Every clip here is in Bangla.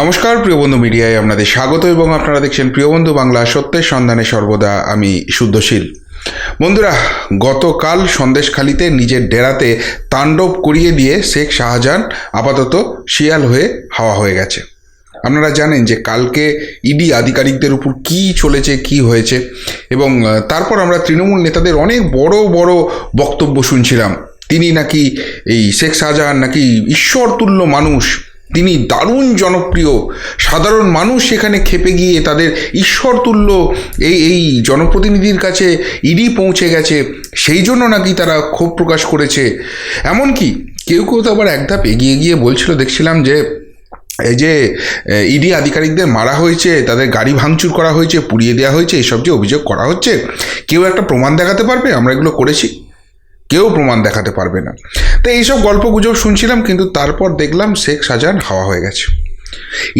নমস্কার, প্রিয় বন্ধু মিডিয়ায় আপনাদের স্বাগত এবং আপনারা দেখছেন প্রিয় বন্ধু বাংলা সত্যের সন্ধানে সর্বদা আমি শুদ্ধশীল। বন্ধুরা, গতকাল সন্দেশখালিতে নিজের ডেরাতে তাণ্ডব করিয়ে দিয়ে শেখ শাহজাহান আপাতত শিয়াল হয়ে হাওয়া হয়ে গেছে। আপনারা জানেন যে কালকে ইডি আধিকারিকদের উপর কি চলেছে, কি হয়েছে এবং তারপর আমরা তৃণমূল নেতাদের অনেক বড় বড় বক্তব্য শুনছিলাম। তিনি নাকি এই শেখ শাহজাহান নাকি ঈশ্বরতুল্য মানুষ তিনি দারুণ জনপ্রিয়। সাধারণ মানুষ সেখানে খেপে গিয়ে তাদের ঈশ্বরতুল্য এই এই জনপ্রতিনিধির কাছে ইডি পৌঁছে গেছে। সেই জন্য নাকি তারা ক্ষোভ প্রকাশ করেছে। এমনকি কেউ কেউ তো আবার এক ধাপ এগিয়ে গিয়ে বলছিল, দেখছিলাম যে, এই যে ইডি আধিকারিকদের মারা হয়েছে, তাদের গাড়ি ভাঙচুর করা হয়েছে, পুড়িয়ে দেওয়া হয়েছে, এসব যে অভিযোগ করা হচ্ছে, কেউ একটা প্রমাণ দেখাতে পারবে? আমরা এগুলো করেছি। কেউ প্রমাণ দেখাতে পারবে না। তো এইসব গল্প গুজব শুনছিলাম, কিন্তু তারপর দেখলাম শেখ শাহজাহান হাওয়া হয়ে গেছে।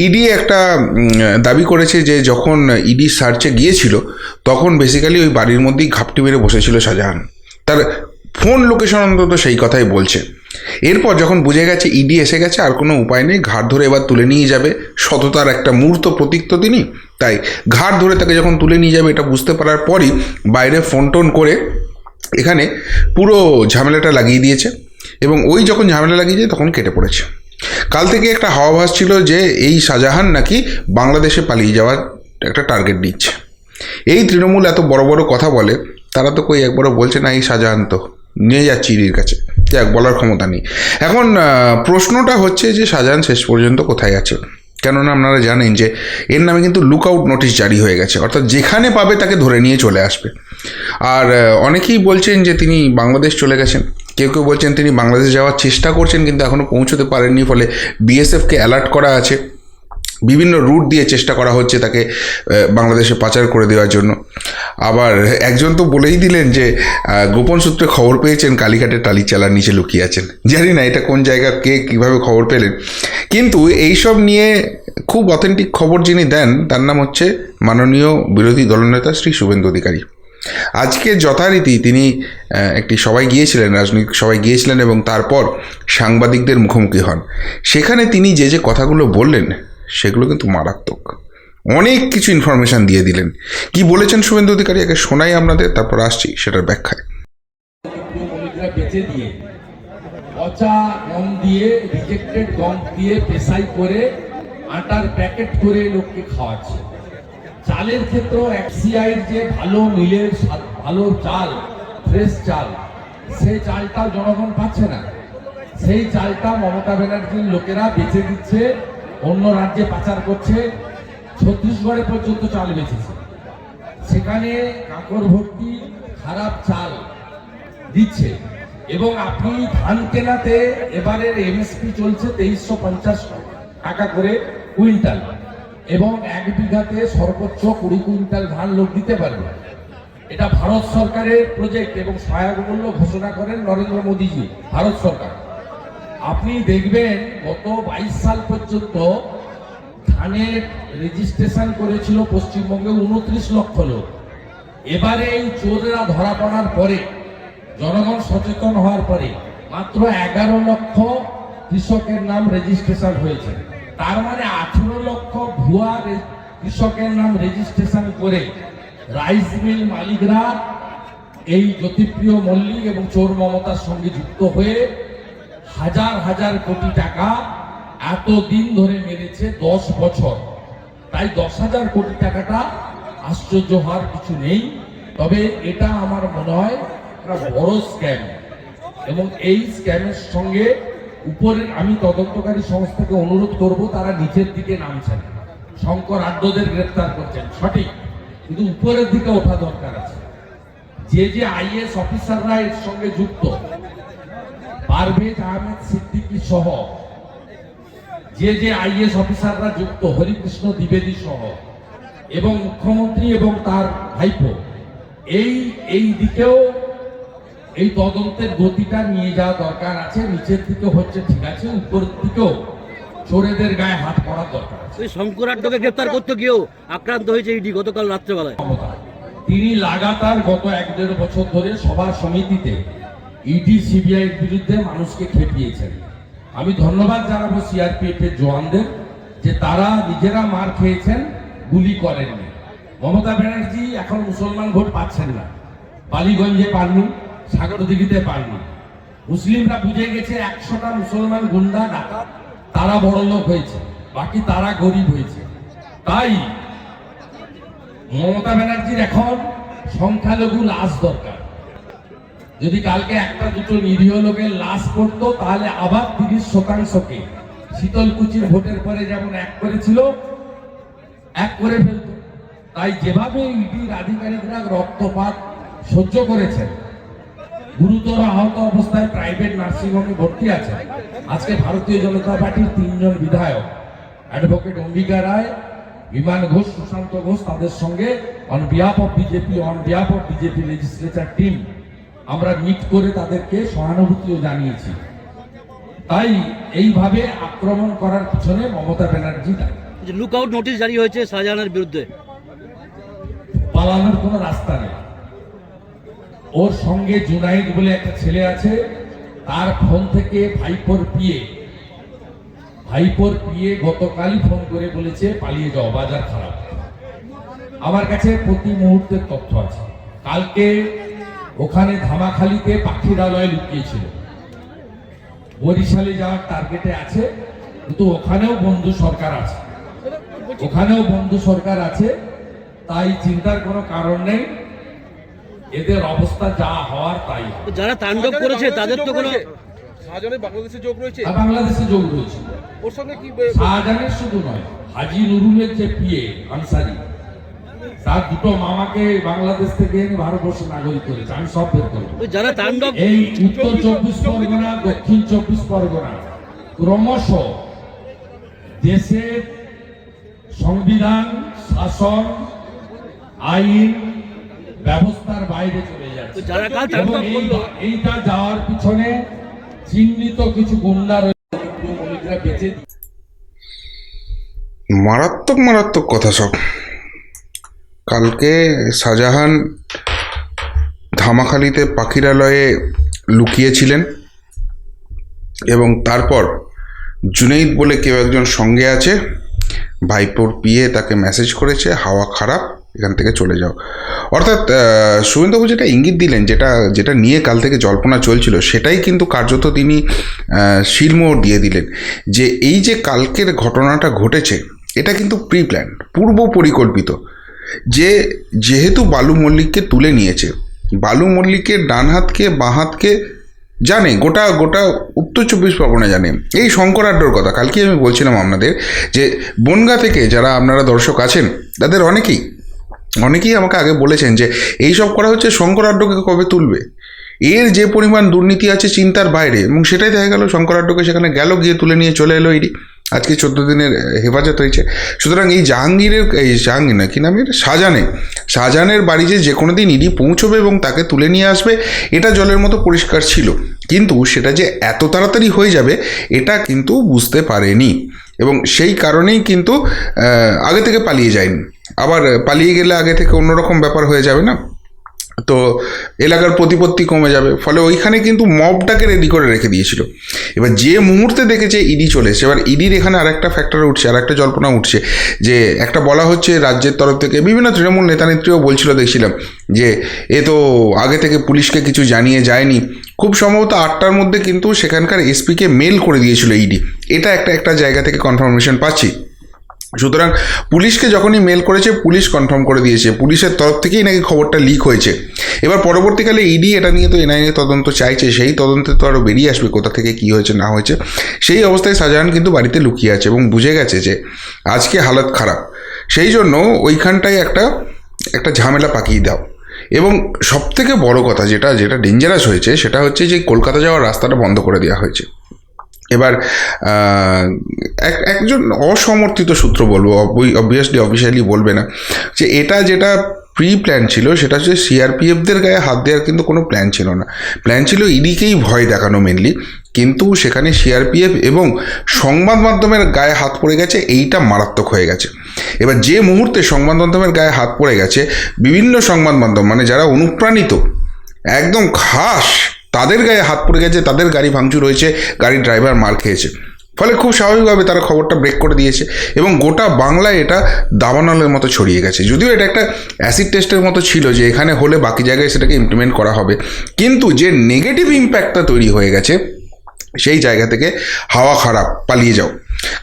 ইডি একটা দাবি করেছে যে যখন ইডি সার্চে গিয়েছিল, তখন বেসিক্যালি ওই বাড়ির মধ্যেই ঘাপটি মেরে বসেছিল শাহজাহান। তার ফোন লোকেশন অন্তত সেই কথাই বলছে। এরপর যখন বুঝে গেছে ইডি এসে গেছে, আর কোনো উপায় নেই ঘাট ধরে এবার তুলে নিয়ে যাবে। সততার একটা মূর্ত প্রতীক তো তিনি, তাই ঘাট ধরে তাকে যখন তুলে নিয়ে যাবে, এটা বুঝতে পারার পরই বাইরে ফোন টোন করে এখানে পুরো ঝামেলাটা লাগিয়ে দিয়েছে। এবং ওই যখন ঝামেলা লাগিয়েছে তখন কেটে পড়েছে। কাল থেকে একটা হাওয়া ভাসছিল যে, এই শাহজাহান নাকি বাংলাদেশে পালিয়ে যাওয়ার একটা টার্গেট নিচ্ছে এই তৃণমূল এত বড় বড় কথা বলে, তারা তো কই একবারও বলছে না, এই শাহজাহান তো নিয়ে যাচ্ছে ইডির কাছে। যাক, বলার ক্ষমতা নেই। এখন প্রশ্নটা হচ্ছে যে, শাহজাহান শেষ পর্যন্ত কোথায় আছে? কেননা আপনারা জানেন যে, এর নামে কিন্তু লুক আউট নোটিশ জারি হয়ে গেছে। অর্থাৎ যেখানে পাবে তাকে ধরে নিয়ে চলে আসবে। আর অনেকেই বলছেন যে, তিনি বাংলাদেশ চলে গেছেন। কেউ কেউ বলছেন তিনি বাংলাদেশ যাওয়ার চেষ্টা করছেন, কিন্তু এখনও পৌঁছতে পারেননি, ফলে বিএসএফকে অ্যালার্ট করা আছে। বিভিন্ন রুট দিয়ে চেষ্টা করা হচ্ছে তাকে বাংলাদেশে পাচার করে দেওয়ার জন্য। আবার একজন তো বলেই দিলেন যে গোপন সূত্রে খবর পেয়েছেন, কালীঘাটের টালি চালার নিচে লুকিয়ে আছেন। জানি না এটা কোন জায়গা, কে কীভাবে খবর পেলেন। কিন্তু এইসব নিয়ে খুব অথেন্টিক খবর যিনি দেন, তার নাম হচ্ছে মাননীয় বিরোধী দলনেতা শ্রী শুভেন্দু অধিকারী। আজকে যথারীতি তিনি একটি সবাই গিয়েছিলেন, রাজনৈতিক সবাই গিয়েছিলেন এবং তারপর সাংবাদিকদের মুখোমুখি হন। সেখানে তিনি যে যে কথাগুলো বললেন, সেগুলো কিন্তু মারাত্মক। অনেক কিছু ইনফরমেশন দিয়ে দিলেন। কি বলেছেন শুভেন্দু অধিকারী? আগে শোনাই আপনাদের, তারপর আসছি সেটার ব্যাখ্যায়। গম দিয়ে রিজেক্টেড গম দিয়ে পেশাই করে, আটার প্যাকেট করে লোককে খাওয়াচ্ছে। চালের ক্ষেত্রেও এফসিআইয়ের যে ভালো মিলের ভালো চাল, ফ্রেশ চাল, সেই চালটা জনগণ পাচ্ছে না। সেই চালটা মমতা ব্যানার্জির লোকেরা বেচে দিচ্ছে, অন্য রাজ্যে পাচার করছে, ছত্তিশগড়ে পর্যন্ত চাল বেচেছে। সেখানে কাকর ভর্তি খারাপ চাল দিচ্ছে। এবং আপনি ধান কেনাতে এবারের এমএসপি চলছে তেইশশো পঞ্চাশ টাকা করে কুইন্টাল। এবং এক বিঘাতে সর্বোচ্চ কুড়ি কুইন্টাল ধান লোক দিতে পারবে। এটা ভারত সরকারের প্রজেক্ট এবং সহায়ক মূল্য ঘোষণা করেন নরেন্দ্র মোদীজি, ভারত সরকার। আপনি দেখবেন গত বাইশ সাল পর্যন্ত ধানের রেজিস্ট্রেশন করেছিল পশ্চিমবঙ্গে উনত্রিশ লক্ষ লোক। এবারে এই চোরেরা ধরা পড়ার পরে, জনগণ সচেতন হওয়ার পরে মাত্র এগারো লক্ষ কৃষকের নাম রেজিস্ট্রেশন হয়েছে। তার মানে আঠেরো ভুয়া কৃষকের নাম রেজিস্ট্রেশন করে রাইস মিল মালিকরা এই জ্যোতিপ্রিয় মল্লিক এবং চোর মমতার সঙ্গে যুক্ত হয়ে হাজার হাজার কোটি টাকা এত দিন ধরে মেরেছে দশ বছর। তাই দশ হাজার কোটি টাকাটা আশ্চর্য হওয়ার কিছু নেই। তবে এটা আমার মনে হয় একটা বড় স্ক্যাম এবং এই স্ক্যামের সঙ্গে উপরে আমি তদন্তকারী সংস্থাকে অনুরোধ করব, তারা নিচের দিকে নামছেন। শঙ্কর আড্ডদের গ্রেপ্তার করছেন। সঠিক। কিন্তু উপরের দিকে ওঠা দরকার আছে। যে যে আইএস অফিসাররা এর সঙ্গে যুক্ত, পারভেজ আহমেদ সিদ্দিকী সহ, যে যে আইএস অফিসাররা যুক্ত, হরিকৃষ্ণ দ্বিবেদী সহ, এবং মুখ্যমন্ত্রী এবং তার ভাইপো, এই এই দিকেও এই তদন্তের গতিটা নিয়ে যাওয়া দরকার আছে। নিচের দিকে হচ্ছে ঠিক আছে, উপরের দিকেও চোরেদের গায়ে হাত পড়ার দরকার আছে। ওই শঙ্করাড্ডকে গ্রেপ্তার করতে গিয়েও আক্রান্ত হয়েছে ইডি গতকাল রাত্রেবেলায়। তিনি লাগাতার গত এক দেড় বছর ধরে সভা সমিতিতে ইডি সিবিআই বিরুদ্ধে মানুষকে খেপিয়েছেন। আমি ধন্যবাদ জানাব সিআরপিএফ এর জওয়ানদের যে তারা নিজেরা মার খেয়েছেন গুলি করেননি। মমতা ব্যানার্জি এখন মুসলমান ভোট পাচ্ছেন না। বালিগঞ্জে পাননি সাগরদিঘিতে পাননি। মুসলিমরা বুঝে গেছে একশোটা মুসলমান গুন্ডা ডাকাত তারা বড় লোক হয়েছে, বাকি তারা গরিব হয়েছে। তাই মমতা ব্যানার্জির এখন সংখ্যালঘু লাশ দরকার। যদি কালকে একটা দুটো নিরীহ লোকের লাশ করতো তাহলে আবার তিরিশ শতাংশকে শীতলকুচির ভোটের পরে যেমন এক করেছিল, এক করে ফেলত। তাই যেভাবে ইডির আধিকারিকরা রক্তপাত সহ্য করেছেন গুরুতর আহত অবস্থায় প্রাইভেট নার্সিংহোমে ভর্তি আছে। আজকে ভারতীয় জনতা পার্টির তিনজন বিধায়ক। অ্যাডভোকেট অম্বিকা রায় বিমান ঘোষ সুশান্ত ঘোষ তাদের সঙ্গে on behalf of BJP on behalf of BJP legislature team আমরা মিট করে তাদেরকে সহানুভূতিও জানিয়েছি। তাই এইভাবে আক্রমণ করার পিছনে মমতা ব্যানার্জি দায়ী। লুক আউট নোটিশ জারি হয়েছে শাহজাহানের বিরুদ্ধে। পালানোর কোনো রাস্তা নেই। ওর সঙ্গে জুনাইদ বলে একটা ছেলে আছে, তার ফোন থেকে ভাইপোর পিয়ে। ভাইপোর পিয়ে গতকালই ফোন করে বলেছে, পালিয়ে যাও, বাজার খারাপ। আমার কাছে প্রতি মুহূর্তের তথ্য আছে। কালকে ওখানে ধামাখালিতে পাখিরালয় লুকিয়েছিল। বরিশালে যাওয়ার টার্গেটে আছে, কিন্তু ওখানেও বন্ধু সরকার আছে। ওখানেও বন্ধু সরকার আছে, তাই চিন্তার কোনো কারণ নেই। এদের অবস্থা যা হওয়ার তাই। যারা তাণ্ডব করেছে তাদের তো কোনো শাহজাহানের বাংলাদেশে যোগ রয়েছে। বাংলাদেশে যোগ রয়েছে। ওর সঙ্গে কি শাহজাহানের শুধু নয় হাজি নুরুলের যে পিএ আনসারি তার দুটো মামাকে বাংলাদেশ থেকে এনে ভারতবর্ষের নাগরিক করেছে। আমি সব বের করব। যারা তাণ্ডব এই উত্তর চব্বিশ পরগনা দক্ষিণ চব্বিশ পরগনা ক্রমশ দেশের সংবিধান শাসন আইন ব্যবস্থার বাইরে চলে যাচ্ছে। এইটা যাওয়ার পিছনে চিহ্নিত কিছু গুন্ডা রয়েছে বেঁচে মারাত্মক মারাত্মক কথা সব। কালকে শাহজাহান ধামাখালিতে পাখিরালয়ে লুকিয়েছিলেন এবং তারপর জুনেইদ বলে কেউ একজন সঙ্গে আছে ভাইপোর পিয়ে তাকে মেসেজ করেছে হাওয়া খারাপ। এখান থেকে চলে যাও। অর্থাৎ শুভেন্দুবাবু যেটা ইঙ্গিত দিলেন, যেটা যেটা নিয়ে কাল থেকে জল্পনা চলছিল, সেটাই কিন্তু কার্যত তিনি শিলমোহর দিয়ে দিলেন। যে এই যে কালকের ঘটনাটা ঘটেছে, এটা কিন্তু প্রি প্ল্যান পূর্ব পরিকল্পিত। যে, যেহেতু বালু মল্লিককে তুলে নিয়েছে, বালু মল্লিকের ডান হাতকে, বাঁ হাতকে জানে, গোটা গোটা উত্তর চব্বিশ পরগনা জানে। এই শঙ্কর আড্ডর কথা কালকে আমি বলছিলাম আপনাদের যে, বনগা থেকে যারা আপনারা দর্শক আছেন, তাদের অনেকেই অনেকেই আমাকে আগে বলেছেন যে এই সব করা হচ্ছে শঙ্কর আড্ডকে কবে তুলবে? এর যে পরিমাণ দুর্নীতি আছে চিন্তার বাইরে, এবং সেটাই দেখা গেল শঙ্কর আড্ডকে সেখানে গেল, গিয়ে তুলে নিয়ে চলে এলো ইডি। আজকে চোদ্দ দিনের হেফাজত হয়েছে। সুতরাং এই জাহাঙ্গীরের, এই জাহাঙ্গীর না, কি নাম এর শাহজাহানের শাহজাহানের বাড়ি যে যে কোনো দিন ইডি পৌঁছবে এবং তাকে তুলে নিয়ে আসবে, এটা জলের মতো পরিষ্কার ছিল। কিন্তু সেটা যে এত তাড়াতাড়ি হয়ে যাবে, এটা কিন্তু বুঝতে পারেনি। এবং সেই কারণেই কিন্তু আগে থেকে পালিয়ে যায়নি। আবার পালিয়ে গেলে আগে থেকে অন্যরকম ব্যাপার হয়ে যাবে না? তো এলাকার প্রতিপত্তি কমে যাবে। ফলে ওইখানে কিন্তু মবটাকে রেডি করে রেখে দিয়েছিল। এবার যে মুহূর্তে দেখেছে ইডি চলে এবার ইডির এখানে আরেকটা ফ্যাক্টর উঠছে আর একটা জল্পনা উঠছে যে একটা বলা হচ্ছে রাজ্যের তরফ থেকে বিভিন্ন তৃণমূল নেতা নেত্রীও বলছিল, দেখছিলাম যে এ তো আগে থেকে পুলিশকে কিছু জানিয়ে যায়নি। খুব সম্ভবত আটটার মধ্যে কিন্তু সেখানকার এসপিকে মেল করে দিয়েছিল ইডি। এটা একটা একটা জায়গা থেকে কনফার্মেশন পাচ্ছি। সুতরাং পুলিশকে যখনই মেল করেছে, পুলিশ কনফার্ম করে দিয়েছে। পুলিশের তরফ থেকেই নাকি খবরটা লিক হয়েছে। এবার পরবর্তীকালে ইডি এটা নিয়ে তো এনআইএ তদন্ত চাইছে, সেই তদন্তে তো আরও বেরিয়ে আসবে কোথা থেকে কী হয়েছে, না হয়েছে, সেই অবস্থায় শাহজাহান কিন্তু বাড়িতে লুকিয়ে আছে এবং বুঝে গেছে যে আজকে হালত খারাপ। সেই জন্য ওইখানটায় একটা একটা ঝামেলা পাকিয়ে দাও। এবং সবথেকে বড় কথা যেটা যেটা ডেঞ্জারাস হয়েছে, সেটা হচ্ছে যে কলকাতা যাওয়ার রাস্তাটা বন্ধ করে দেওয়া হয়েছে। এবার এক, একজন অসমর্থিত সূত্র বলব অবভিয়াসলি অফিসিয়ালি বলবে না, যে এটা যেটা প্রি প্ল্যান ছিল, সেটা হচ্ছে সিআরপিএফদের গায়ে হাত দেওয়ার কিন্তু কোনো প্ল্যান ছিল না। প্ল্যান ছিল ইডিকেই ভয় দেখানো মেনলি কিন্তু সেখানে সিআরপিএফ এবং সংবাদ মাধ্যমের গায়ে হাত পড়ে গেছে, এইটা মারাত্মক হয়ে গেছে। এবার যে মুহূর্তে সংবাদ মাধ্যমের গায়ে হাত পড়ে গেছে, বিভিন্ন সংবাদ মাধ্যম মানে যারা অনুপ্রাণিত, একদম খাস তাদের গায়ে হাত পড়ে গেছে, তাদের গাড়ি ভাঙচুর হয়েছে, গাড়ির ড্রাইভার মার খেয়েছে। ফলে খুব স্বাভাবিকভাবে তারা খবরটা ব্রেক করে দিয়েছে এবং গোটা বাংলায় এটা দাবানলের মতো ছড়িয়ে গেছে। যদিও এটা একটা অ্যাসিড টেস্টের মতো ছিল যে এখানে হলে বাকি জায়গায় সেটাকে ইমপ্লিমেন্ট করা হবে। কিন্তু যে নেগেটিভ ইম্প্যাক্টটা তৈরি হয়ে গেছে, সেই জায়গা থেকে হাওয়া খারাপ, পালিয়ে যাও।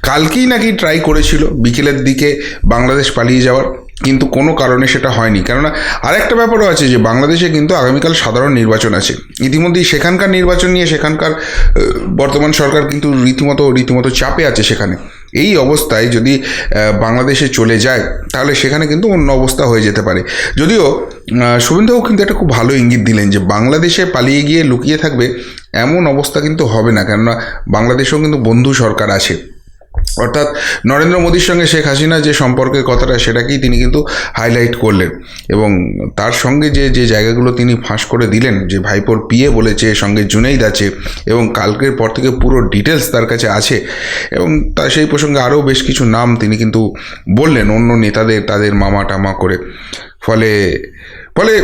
কালকেই নাকি ট্রাই করেছিল, বিকেলের দিকে বাংলাদেশ পালিয়ে যাওয়ার। কিন্তু কোনো কারণে সেটা হয়নি। কেননা আরেকটা ব্যাপারও আছে যে, বাংলাদেশে কিন্তু আগামীকাল সাধারণ নির্বাচন আছে। ইতিমধ্যেই সেখানকার নির্বাচন নিয়ে সেখানকার বর্তমান সরকার কিন্তু রীতিমতো রীতিমতো চাপে আছে সেখানে। এই অবস্থায় যদি বাংলাদেশে চলে যায়, তাহলে সেখানে কিন্তু অন্য অবস্থা হয়ে যেতে পারে। যদিও শুভেন্দুবাবু কিন্তু একটা খুব ভালো ইঙ্গিত দিলেন যে, বাংলাদেশে পালিয়ে গিয়ে লুকিয়ে থাকবে, এমন অবস্থা কিন্তু হবে না। কেননা বাংলাদেশেও কিন্তু বন্ধু সরকার আছে। অর্থাৎ নরেন্দ্র মোদীর সঙ্গে শেখ হাসিনা যে সম্পর্কের কথাটা সেটাকেই তিনি কিন্তু হাইলাইট করলেন এবং তার সঙ্গে যে যে জায়গাগুলো তিনি ফাঁস করে দিলেন, যে ভাইপোর পিয়ে বলেছে, সঙ্গে জুনেইদ আছে এবং কালকের পর থেকে পুরো ডিটেলস তার কাছে আছে এবং তা সেই প্রসঙ্গে আরও বেশ কিছু নাম তিনি কিন্তু বললেন অন্য নেতাদের, তাদের মামা টামা করে। ফলে ফলে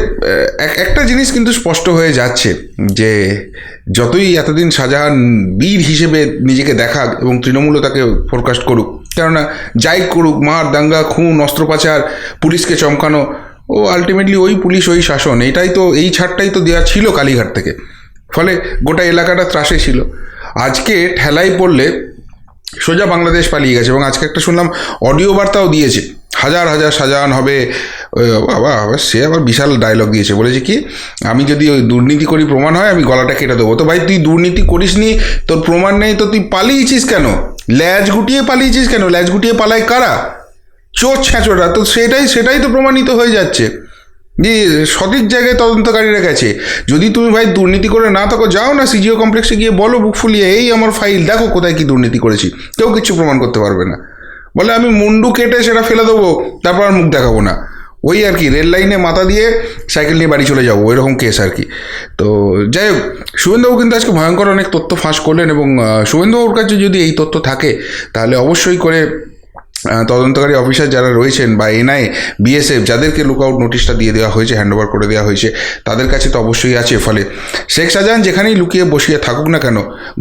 এক- একটা জিনিস কিন্তু স্পষ্ট হয়ে যাচ্ছে যে যতই এতদিন শাহজাহান বীর হিসেবে নিজেকে দেখাক এবং তৃণমূলও তাকে ফোরকাস্ট করুক, কেননা যাই করুক, মার, দাঙ্গা, খুন, অস্ত্রোপাচার, পুলিশকে চমকানো, ও আলটিমেটলি ওই পুলিশ, ওই শাসন, এটাই তো, এই ছাড়টাই তো দেওয়া ছিল কালীঘাট থেকে। ফলে গোটা এলাকাটা ত্রাসে ছিল। আজকে ঠেলাই পড়লে সোজা বাংলাদেশ পালিয়ে গেছে এবং আজকে একটা শুনলাম অডিও বার্তাও দিয়েছে। হাজার হাজার সাজান হবে বাবা আবার সে আবার বিশাল ডায়লগ দিয়েছে। বলেছে কি, আমি যদি ওই দুর্নীতি করি, প্রমাণ হয়, আমি গলাটা কেটে দেবো। তো ভাই, তুই দুর্নীতি করিস নি তোর প্রমাণ নেই, তো তুই পালিয়েছিস কেন? ল্যাজ গুটিয়ে পালিয়েছিস কেন? ল্যাজ গুটিয়ে পালায় কারা? চোর ছ্যাঁচোরা তো সেটাই সেটাই তো প্রমাণিত হয়ে যাচ্ছে। যে সঠিক জায়গায় তদন্তকারীরা গেছে। যদি তুমি ভাই দুর্নীতি করে না থাকো, যাও না সিজিও কমপ্লেক্সে গিয়ে বলো, বুক ফুলিয়ে, এই আমার ফাইল দেখো কোথায় কি দুর্নীতি করেছি। কেউ কিছু প্রমাণ করতে পারবে না। বলে, আমি মুন্ডু কেটে সেটা ফেলে দেবো, তারপর আর মুখ দেখাবো না। ওই আর কি, রেল লাইনে মাথা দিয়ে সাইকেল নিয়ে বাড়ি চলে যাব, ওইরকম কেস আর কি। তো যাই হোক, শুভেন্দুবাবু কিন্তু আজকে ভয়ঙ্কর অনেক তথ্য ফাঁস করলেন এবং শুভেন্দুবাবুর কাছে যদি এই তথ্য থাকে, তাহলে অবশ্যই করে তদন্তকারী অফিসার যারা রয়েছেন বা এনআই বিএসএফ যাদেরকে লুকআউট নোটিশটা দিয়ে দেওয়া হয়েছে হ্যান্ডওভার করে দেওয়া হয়েছে, তাদের কাছে তো অবশ্যই আছে ফলে। শেখ শাহজাহান যেখানেই লুকিয়ে বসিয়ে থাকুক না কেন,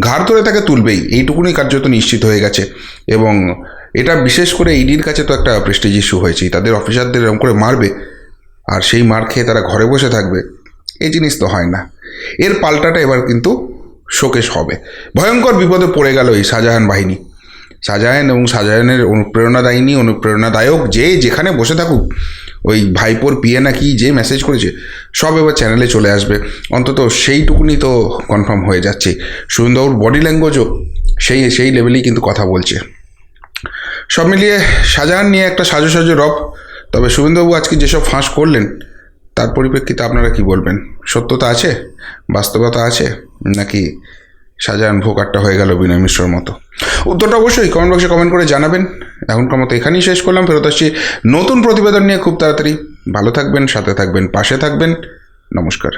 ঘাড় ধরে তাকে তুলবেই, এইটুকুনি কার্যত নিশ্চিত হয়ে গেছে। এবং এটা বিশেষ করে ইডির কাছে তো একটা প্রেস্টিজ ইস্যু হয়েছে তাদের অফিসারদের এরকম করে মারবে, আর সেই মার খেয়ে তারা ঘরে বসে থাকবে, এই জিনিস তো হয় না। এর পাল্টাটা এবার কিন্তু শোকেশ হবে। ভয়ঙ্কর বিপদে পড়ে গেল এই শাহজাহান বাহিনী। শাহজাহান এবং শাহজাহানের অনুপ্রেরণাদায়িনী, অনুপ্রেরণাদায়ক যে যেখানে বসে থাকুক, ওই ভাইপোর পিয়ে নাকি যে মেসেজ করেছে, সব এবার চ্যানেলে চলে আসবে। অন্তত সেইটুকুনি তো কনফার্ম হয়ে যাচ্ছে। সুন্দরবাবুর বডি ল্যাঙ্গুয়েজও সেই সেই লেভেলেই কিন্তু কথা বলছে। সব মিলিয়ে শাহজাহান নিয়ে একটা সাজো সাজো রব। তবে শুভেন্দুবাবু আজকে যেসব ফাঁস করলেন, তার পরিপ্রেক্ষিতে আপনারা কি বলবেন? সত্যতা আছে? বাস্তবতা আছে? নাকি শাহজাহান ভোকারটা হয়ে গেল বিনয় মিশ্রর মতো? উত্তরটা অবশ্যই কমেন্ট বক্সে কমেন্ট করে জানাবেন। এখনকার মতো এখানেই শেষ করলাম। ফেরত আসছি নতুন প্রতিবেদন নিয়ে। খুব তাড়াতাড়ি। ভালো থাকবেন, সাথে থাকবেন, পাশে থাকবেন। নমস্কার।